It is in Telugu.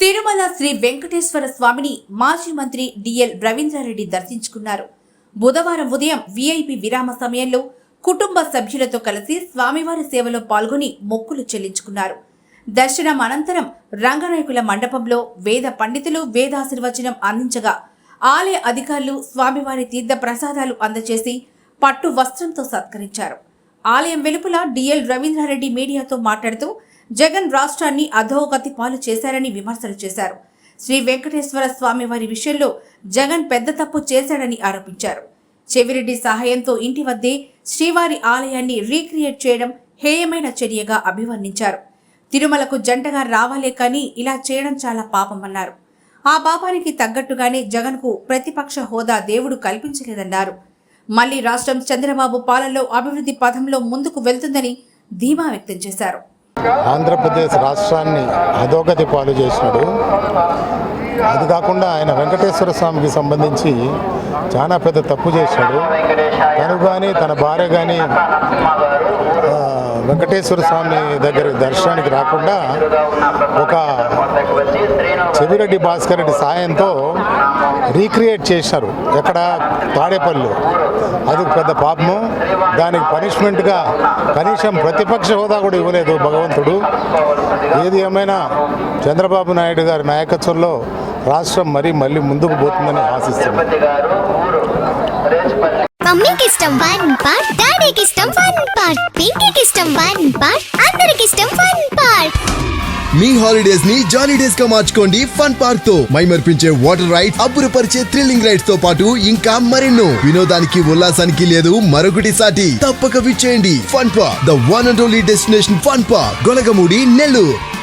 తిరుమల శ్రీ వెంకటేశ్వర స్వామిని మాజీ మంత్రి డిఎల్ రవీంద్రారెడ్డి దర్శించుకున్నారు. బుధవారం ఉదయం వీఐపీ విరామ సమయంలో కుటుంబ సభ్యులతో కలిసి స్వామివారి సేవలో పాల్గొని మొక్కులు చెల్లించుకున్నారు. దర్శనం అనంతరం రంగనాయకుల మండపంలో వేద పండితులు వేదాశీర్వచనం అందించగా ఆలయ అధికారులు స్వామివారి తీర్థ ప్రసాదాలు అందజేసి పట్టు వస్త్రంతో సత్కరించారు. ఆలయం వెలుపల డిఎల్ రవీంద్రారెడ్డి మీడియాతో మాట్లాడుతూ జగన్ రాష్ట్రాన్ని అధోగతి పాలు చేశారని విమర్శలు చేశారు. శ్రీ వెంకటేశ్వర స్వామి వారి విషయంలో జగన్ పెద్ద తప్పు చేశాడని ఆరోపించారు. చెవిరెడ్డి సహాయంతో ఇంటి వద్దే శ్రీవారి ఆలయాన్ని రీక్రియేట్ చేయడం హేయమైన చర్యగా అభివర్ణించారు. తిరుమలకు జంటగా రావాలే కానీ ఇలా చేయడం చాలా పాపమన్నారు ఆ పాపానికి తగ్గట్టుగానే జగన్కు ప్రతిపక్ష హోదా దేవుడు కల్పించలేదన్నారు. మళ్ళీ రాష్ట్రం చంద్రబాబు పాలనలో అభివృద్ధి పథంలో ముందుకు వెళ్తుందని ధీమా వ్యక్తం చేశారు. ఆంధ్రప్రదేశ్ రాష్ట్రాన్ని అధోగతి పాలు చేసినాడు. అది కాకుండా ఆయన వెంకటేశ్వర స్వామికి సంబంధించి చాలా పెద్ద తప్పు చేశాడు. తను కానీ తన భార్య కానీ వెంకటేశ్వర స్వామి దగ్గర దర్శనానికి రాకుండా ఒక చెవిరెడ్డి భాస్కర్ రెడ్డి సాయంతో రీక్రియేట్ చేశారు. ఎక్కడ? తాడేపల్లి అది పెద్ద పాపము. దానికి పనిష్మెంట్గా కనీసం ప్రతిపక్ష హోదా కూడా ఇవ్వలేదు భగవంతుడు. ఏది ఏమైనా చంద్రబాబు నాయుడు గారి నాయకత్వంలో రాష్ట్రం మరీ మళ్ళీ ముందుకు పోతుందని ఆశిస్తున్నాం. మమ్మీకి ఇష్టం వన్ పార్ట్ డాడీకి ఇష్టం వన్ పార్ట్ పింకీకి ఇష్టం వన్ పార్ట్ మీ హాలిడేస్ని జాలీ డేస్గా మార్చుకోండి ఫన్ పార్క్తో. మైమర్పించే వాటర్ రైడ్ అబ్బురపరిచే థ్రిల్లింగ్ రైడ్స్తో పాటు ఇంకా మరెన్నో. వినోదానికి ఉల్లాసానికి లేదు మరొకటి సాటి. తప్పక విచ్చేయండి fun park the one and only destination fun park Golagamudi Nellore.